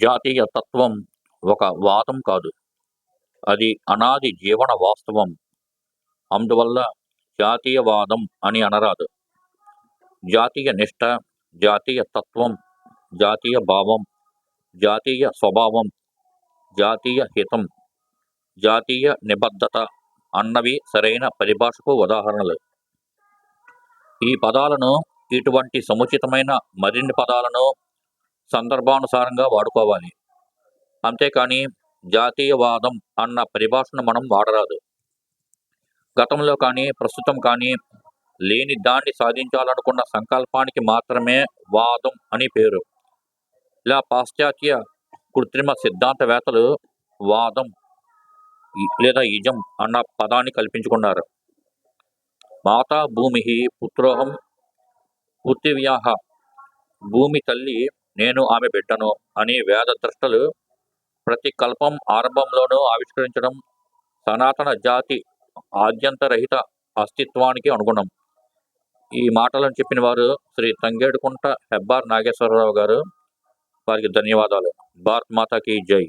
జాతీయ తత్వం ఒక వాదం కాదు. అది అనాది జీవన వాస్తవం. అందువల్ల జాతీయవాదం అని అనరాదు. జాతీయ నిష్ట జాతీయ తత్వం జాతీయ భావం జాతీయ స్వభావం జాతీయ హితం జాతీయ నిబద్ధత అన్నవి సరైన పరిభాషకు ఉదాహరణలు. ఈ పదాలను ఇటువంటి సముచితమైన మరిన్ని పదాలను సందర్భానుసారంగా వాడుకోవాలి. అంతేకాని జాతీయవాదం అన్న పరిభాషను మనం వాడరాదు. గతంలో కానీ ప్రస్తుతం కానీ లేని దాన్ని సాధించాలనుకున్న సంకల్పానికి మాత్రమే వాదం అని పేరు. ఇలా పాశ్చాత్య కృత్రిమ సిద్ధాంతవేత్తలు వాదం లేదా ఇజం అన్న పదాన్ని కల్పించుకున్నారు. మాతా భూమి పుత్రోహం పృథివ్యాహ భూమి తల్లి నేను ఆమె బిడ్డను అని వేద ద్రష్టలు ప్రతి కల్పం ఆరంభంలోనూ ఆవిష్కరించడం సనాతన జాతి ఆద్యంతరహిత అస్తిత్వానికి అనుగుణం. ఈ మాటలను చెప్పిన వారు శ్రీ తంగేడుకుంట హెబ్బార్ నాగేశ్వరరావు గారు. వారికి ధన్యవాదాలు. భారత్ మాతాకి జై.